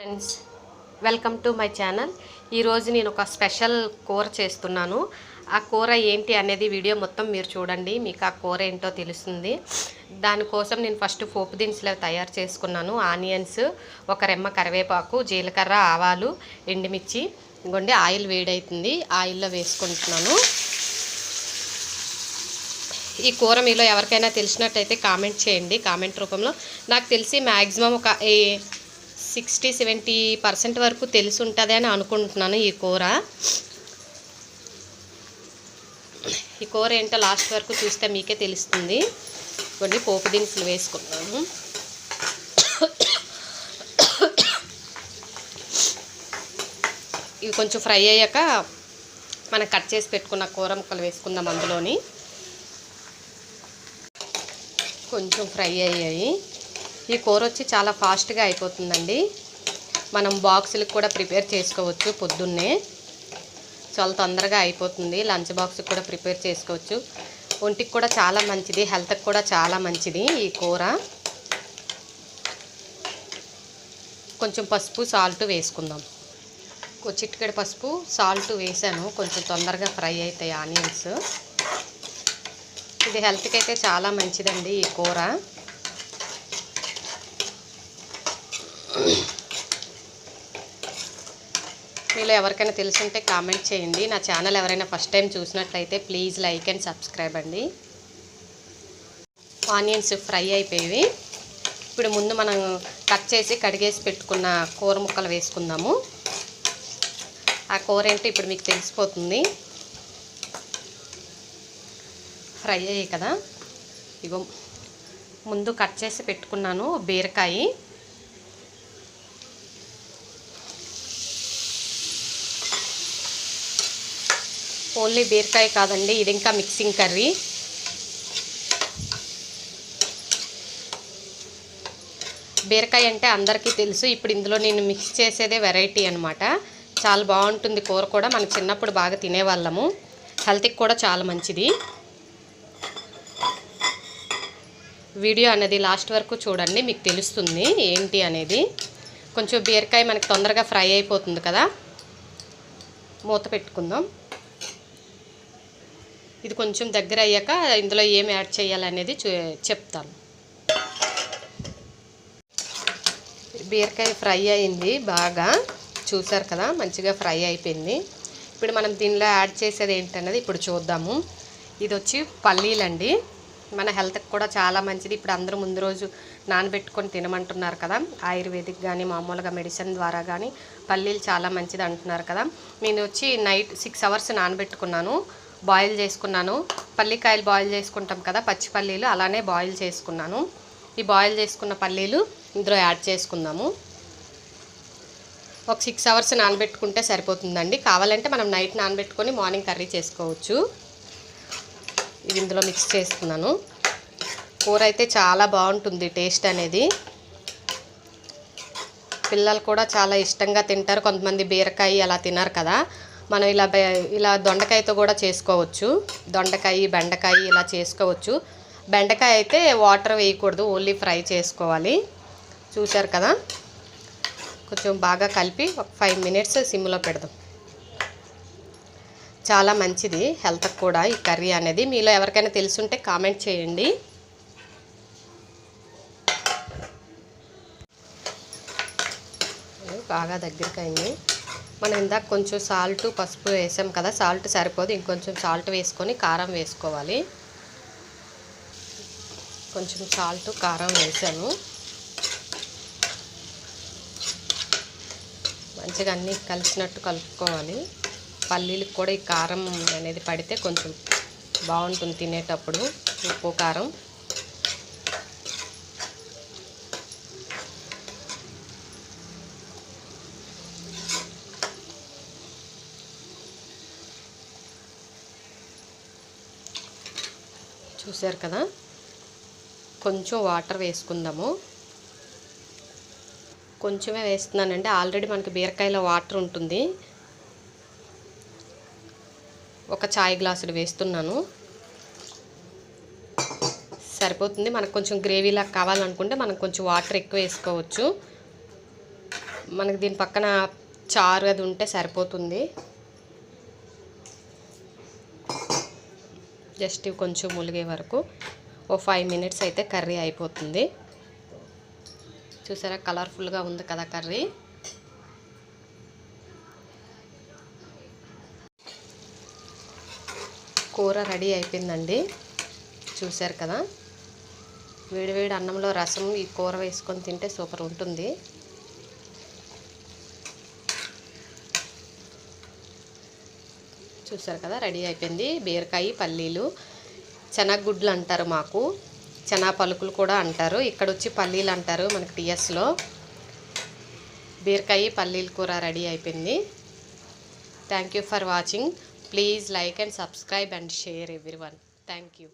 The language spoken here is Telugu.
Friends welcome to my channel ఈరోజు నేను ఒక స్పెషల్ కూర చేస్తున్నాను. ఆ కూర ఏంటి అనేది వీడియో మొత్తం మీరు చూడండి. మీకు ఆ కూర ఏంటో తెలుస్తుంది. దానికోసం నేను ఫస్ట్ పోపు దినుసులు తయారు చేసుకున్నాను. ఆనియన్స్ ఒక రెమ్మ కరివేపాకు జీలకర్ర ఆవాలు ఎండుమిర్చి ఇంకోండి ఆయిల్ వేడవుతుంది ఆయిల్లో వేసుకుంటున్నాను. ఈ కూర మీలో ఎవరికైనా తెలిసినట్టయితే కామెంట్ చేయండి. కామెంట్ రూపంలో నాకు తెలిసి మ్యాక్సిమం ఒక ఏ సిక్స్టీ సెవెంటీ పర్సెంట్ వరకు తెలిసి ఉంటుంది అని అనుకుంటున్నాను ఈ కూర. ఈ కూర ఏంటో లాస్ట్ వరకు చూస్తే మీకే తెలుస్తుంది. కొన్ని పోపు దినుసులు వేసుకున్నాను ఇవి కొంచెం ఫ్రై అయ్యాక మనం కట్ చేసి పెట్టుకున్న కూర ముక్కలు వేసుకుందాం అందులోని. కొంచెం ఫ్రై అయ్యాయి. ఈ కూర వచ్చి చాలా ఫాస్ట్గా అయిపోతుందండి. మనం బాక్సులకు కూడా ప్రిపేర్ చేసుకోవచ్చు పొద్దున్నే. చాలా తొందరగా అయిపోతుంది. లంచ్ బాక్స్కి కూడా ప్రిపేర్ చేసుకోవచ్చు. ఒంటికి కూడా చాలా మంచిది. హెల్త్కి కూడా చాలా మంచిది ఈ కూర. కొంచెం పసుపు సాల్ట్ వేసుకుందాం. ఒక పసుపు సాల్ట్ వేసాను. కొంచెం తొందరగా ఫ్రై అవుతాయి ఆనియన్స్. ఇది హెల్త్కి అయితే చాలా మంచిదండి ఈ కూర. మీలో ఎవరికైనా తెలుసుంటే కామెంట్ చేయండి. నా ఛానల్ ఎవరైనా ఫస్ట్ టైం చూసినట్లయితే ప్లీజ్ లైక్ అండ్ సబ్స్క్రైబ్ అండి. ఆనియన్స్ ఫ్రై అయిపోయి ఇప్పుడు ముందు మనం కట్ చేసి కడిగేసి పెట్టుకున్న కూర ముక్కలు వేసుకుందాము. ఆ కూర ఏంటో ఇప్పుడు మీకు తెలిసిపోతుంది. ఫ్రై అయ్యాయి కదా. ఇగో ముందు కట్ చేసి పెట్టుకున్నాను బీరకాయ. ఓన్లీ బీరకాయ కాదండి ఇది ఇంకా మిక్సింగ్ కర్రీ. బీరకాయ అంటే అందరికీ తెలుసు ఇప్పుడు ఇందులో నేను మిక్స్ చేసేదే వెరైటీ అనమాట చాలా బాగుంటుంది కూర కూడా మనం చిన్నప్పుడు బాగా తినేవాళ్ళము. హెల్త్కి కూడా చాలా మంచిది. వీడియో అనేది లాస్ట్ వరకు చూడండి మీకు తెలుస్తుంది ఏంటి అనేది. కొంచెం బీరకాయ మనకి తొందరగా ఫ్రై అయిపోతుంది కదా. మూత పెట్టుకుందాం. ఇది కొంచెం దగ్గర అయ్యాక ఇందులో ఏం యాడ్ చేయాలనేది చెప్తాను. బీరకాయ ఫ్రై అయింది బాగా. చూసారు కదా మంచిగా ఫ్రై అయిపోయింది. ఇప్పుడు మనం దీనిలో యాడ్ చేసేది ఏంటన్నది ఇప్పుడు చూద్దాము. ఇది వచ్చి పల్లీలండి. మన హెల్త్కి కూడా చాలా మంచిది. ఇప్పుడు అందరూ ముందు రోజు నానబెట్టుకొని తినమంటున్నారు కదా. ఆయుర్వేదిక్ కానీ మామూలుగా మెడిసిన్ ద్వారా కానీ పల్లీలు చాలా మంచిది అంటున్నారు కదా. నేను వచ్చి నైట్ సిక్స్ అవర్స్ నానబెట్టుకున్నాను. బాయిల్ చేసుకున్నాను. పల్లికాయలు బాయిల్ చేసుకుంటాం కదా పచ్చి పల్లీలు అలానే బాయిల్ చేసుకున్నాను. ఈ బాయిల్ చేసుకున్న పల్లీలు ఇందులో యాడ్ చేసుకుందాము. ఒక సిక్స్ అవర్స్ నానబెట్టుకుంటే సరిపోతుందండి. కావాలంటే మనం నైట్ నానబెట్టుకొని మార్నింగ్ కర్రీ చేసుకోవచ్చు. ఇది ఇందులో మిక్స్ చేస్తున్నాను కూర అయితే చాలా బాగుంటుంది టేస్ట్ అనేది. పిల్లలు కూడా చాలా ఇష్టంగా తింటారు. కొంతమంది బీరకాయ అలా తినరు కదా. మనం ఇలా బె- ఇలా దొండకాయతో కూడా చేసుకోవచ్చు. దొండకాయ బెండకాయ ఇలా చేసుకోవచ్చు. బెండకాయ అయితే వాటర్ వేయకూడదు ఓన్లీ ఫ్రై చేసుకోవాలి. చూశారు కదా? కొంచెం బాగా కలిపి ఒక ఫైవ్ మినిట్స్ సిమ్లో పెడదాం. చాలా మంచిది హెల్త్కి కూడా ఈ కర్రీ అనేది. మీలో ఎవరికైనా తెలుసుంటే కామెంట్ చేయండి. బాగా దగ్గరికి అయింది మనం ఇందాక కొంచెం సాల్ట్ పసుపు వేసాం కదా సాల్ట్ సరిపోదు. ఇంకొంచెం సాల్ట్ వేసుకొని కారం వేసుకోవాలి. కొంచెం సాల్ట్ కారం వేసాను. మంచిగా అన్నీ కలిసినట్టు కలుపుకోవాలి. పల్లీలకు కూడా ఈ కారం అనేది పడితే కొంచెం బాగుంటుంది తినేటప్పుడు. ఉప్పు కారం. చూశారు కదా? కొంచెం వాటర్ వేసుకుందాము. కొంచెమే వేస్తున్నానండి. ఆల్రెడీ మనకి బీరకాయలో వాటర్ ఉంటుంది. ఒక చాయ్ గ్లాసులు వేస్తున్నాను. సరిపోతుంది. మనకు కొంచెం గ్రేవీలా కావాలనుకుంటే మనం కొంచెం వాటర్ ఎక్కువ వేసుకోవచ్చు. మనకి దీని పక్కన చారు అది ఉంటే సరిపోతుంది. జస్ట్ ఇవి కొంచెం ములిగే వరకు ఓ ఫైవ్ మినిట్స్ అయితే కర్రీ అయిపోతుంది. చూసారా కలర్ఫుల్గా ఉంది కదా కర్రీ. కూర రెడీ అయిపోయిందండి. చూశారు కదా? వేడివేడి అన్నంలో రసం ఈ కూర వేసుకొని తింటే సూపర్ ఉంటుంది. చూసారు కదా రెడీ అయిపోయింది. బీరకాయ పల్లీలు శనగగుడ్లు అంటారు మాకు. చెనా పలుకులు కూడా అంటారు. ఇక్కడ వచ్చి పల్లీలు అంటారు మనకి టీఎస్లో. బీరకాయ పల్లీల కూర రెడీ అయిపోయింది. Thank you for watching please like and subscribe and share everyone thank you